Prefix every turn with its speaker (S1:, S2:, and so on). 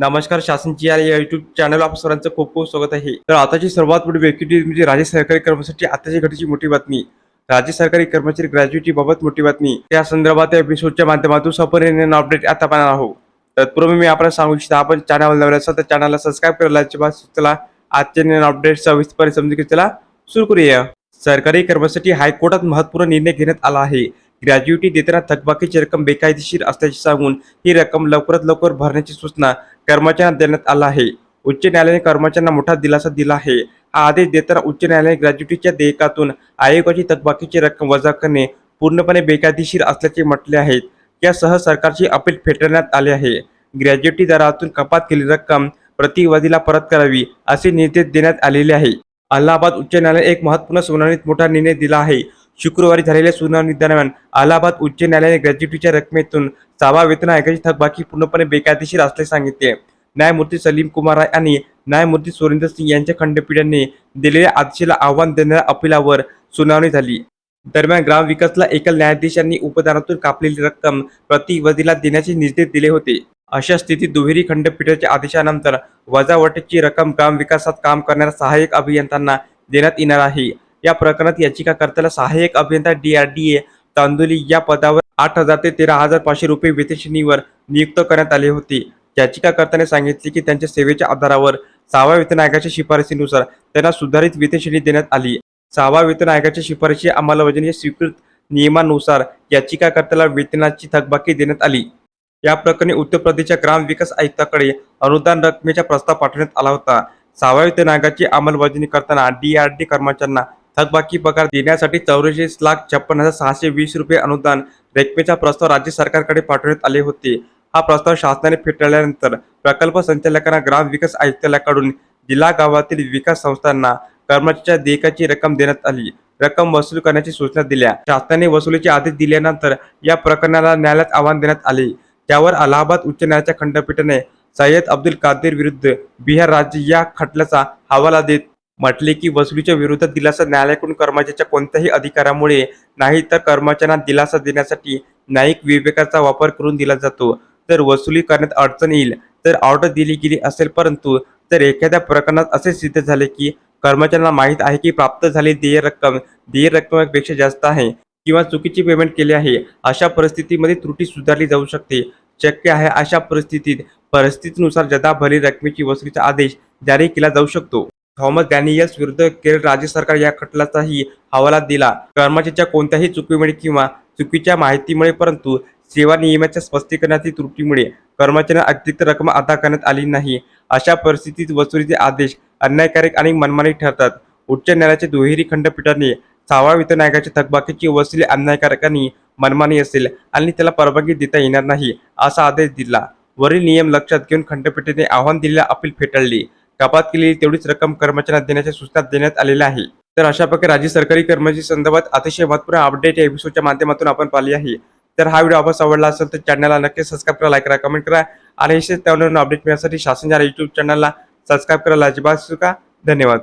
S1: नमस्कार शासनची या YouTube channel आप सर्वांचं खूप खूप स्वागत आहे. तर आताची सर्वात मोठी व्यक्ती म्हणजे राज्य सरकारी कर्मचारी आताची घटीची मोठी बातमी. राज्य सरकारी कर्मचारी ग्रॅज्युएटी बाबत मोठी बातमी. त्या संदर्भात या एपिसोडच्या माध्यमातून सपर्यंत अपडेट आता पाहणार आहोत. तत्पूर्वी मी आपण सांगू इच्छितो आपण चॅनल नवीन असाल तर चॅनलला सबस्क्राईब करायला अजिबात चला. आजचे नवीन अपडेट सविस्तर समजून घेतला चला. सुरू करूया. सरकारी कर्मचारी हायकोर्टात महत्त्वपूर्ण निर्णय घेण्यात आला आहे. ग्रॅज्युटी देताना थकबाकीची रक्कम बेकायदेशीर असल्याचे सांगून ही रक्कम लवकरात लवकर भरण्याची सूचना कर्मचाऱ्यांना देण्यात आला आहे. उच्च न्यायालयाने कर्मचाऱ्यांना मोठा दिलासा दिला आहे. हा आदेश देताना उच्च न्यायालयाने ग्रॅज्युटीच्या देयकातून आयोगाची थकबाकीची रक्कम वजा करणे पूर्णपणे बेकायदेशीर असल्याचे म्हटले आहे. यासह सरकारची अपील फेटाळण्यात आले आहे. ग्रॅज्युटी दरातून कपात केलेली रक्कम प्रतिवादीला परत करावी असे निर्देश देण्यात आलेले आहे. अलाहाबाद उच्च न्यायालयाने एक महत्त्वपूर्ण सुनावणीत मोठा निर्णय दिला आहे. शुक्रवारी झालेल्या सुनावणी दरम्यान अलाहाबाद उच्च न्यायालयाने ग्रॅज्युटीच्या रकमेतून चावा वेतन आयोगाची थकबाकी पूर्णपणे बेकायदेशीर असल्याचे सांगितले. न्यायमूर्ती सलीम कुमार राय आणि न्यायमूर्ती सुरेंद्र सिंग यांच्या खंडपीठाने दिलेल्या आदेशाला आव्हान देणाऱ्या अपिलावर सुनावणी झाली. दरम्यान ग्रामविकासला एकल न्यायाधीशांनी उपदानातून कापलेली रक्कम प्रतिवधीला देण्याचे निर्देश दिले होते. अशा स्थितीत दुहेरी खंडपीठाच्या आदेशानंतर वजावटीची रक्कम ग्रामविकासात काम करणाऱ्या सहाय्यक अभियंत्यांना देण्यात येणार आहे. या प्रकरणात याचिकाकर्त्याला सहाय्यक अभियंता ए तांदुली या पदावर आठ हजार ते तेरा हजार पाचशे रुपये वेतनश्रेणीवर नियुक्त करण्यात आले होते. याचिकाकर्त्याने सांगितले की त्यांच्या सेवेच्या आधारावर सहाव्या वेतन आयोगाच्या शिफारसीनुसार त्यांना सुधारित वेतनश्रेणी देण्यात आली. सहावा वेतन आयोगाच्या शिफारशी अंमलबजावणी स्वीकृत नियमानुसार याचिकाकर्त्याला वेतनाची थकबाकी देण्यात आली. या प्रकरणी उत्तर प्रदेशच्या ग्रामविकास आयुक्ताकडे अनुदान रकमेचा प्रस्ताव पाठवण्यात आला होता. सहाव्या वेतन आयोगाची अंमलबजावणी करताना डी आर डी कर्मचाऱ्यांना थकबाकी पगार देण्यासाठी चौवेचाळीस लाख छप्पन हजार सहाशे वीस रुपये अनुदान रकमेचा प्रस्ताव राज्य सरकारकडे पाठवण्यात आले होते. हा प्रस्ताव शासनाने फेटाळल्यानंतर प्रकल्प संचालकांना ग्राम विकास आयुक्तालयाकडून जिल्हा गावातील विकास संस्थांना कर्मचाऱ्याच्या देयकाची रक्कम देण्यात आली. रक्कम वसूल करण्याची सूचना दिल्या. शासनाने वसुलीचे आदेश दिल्यानंतर या प्रकरणाला न्यायालयात आव्हान देण्यात आले. त्यावर अलाहाबाद उच्च न्यायालयाच्या खंडपीठाने सय्यद अब्दुल कादीर विरुद्ध बिहार राज्य या खटल्याचा हवाला देत म्हटले की वसुलीच्या विरुद्ध दिलासा न्यायालयाकडून कर्मचाऱ्याच्या कोणत्याही अधिकारामुळे नाही तर कर्मचाऱ्यांना दिलासा देण्यासाठी न्यायिक विवेकाचा वापर करून दिला जातो. तर वसुली करण्यात अडचण येईल तर ऑर्डर दिली गेली असेल परंतु तर एखाद्या प्रकरणात असे सिद्ध झाले की कर्मचाऱ्यांना माहीत आहे की प्राप्त झाली देय रक्कम देय रक्कमेपेक्षा जास्त आहे किंवा चुकीची पेमेंट केली आहे अशा परिस्थितीमध्ये त्रुटी सुधारली जाऊ शकते. शक्य आहे अशा परिस्थितीत परिस्थितीनुसार जदा भली रकमेची वसुलीचा आदेश जारी केला जाऊ शकतो. थॉमस डॅनियल्स विरुद्ध केरळ राज्य सरकार या खटल्याचाही हवाला दिला. कर्मचाऱ्याच्या कोणत्याही चुकीमुळे किंवा चुकीच्या माहितीमुळे परंतु सेवा नियमाच्या स्पष्टीकरणातील त्रुटीमुळे कर्मचाऱ्यांना अतिरिक्त रक्कम अदा करण्यात आली नाही. अशा परिस्थितीत वसुलीचे आदेश अन्यायकारक आणि मनमानी ठरतात. उच्च न्यायालयाच्या दुहेरी खंडपीठाने सहावा वित्त आयोगाच्या थकबाकीची वसुली अन्यायकारक आणि मनमानी असेल आणि त्याला परवानगी देता येणार नाही असा आदेश दिला. वरील नियम लक्षात घेऊन खंडपीठाने आव्हान दिलेल्या अपील फेटाळली. कपात केलेली तेवढीच रक्कम कर्मचाऱ्यांना देण्याच्या सूचना देण्यात आलेल्या आहे तर अशा प्रकारे राज्य सरकारी कर्मचारी संदर्भात अतिशय महत्त्वपूर्ण अपडेट या एपिसोडच्या माध्यमातून आपण पाहिली आहे. तर हा व्हिडिओ आपण आवडला असेल तर चॅनलला नक्की सबस्क्राईब करा लाईक करा कमेंट करा आणि असेच त्यावरून अपडेट मिळण्यासाठी शासन या युट्यूब चॅनलला सबस्क्राईब करायला अजिबात चुका धन्यवाद.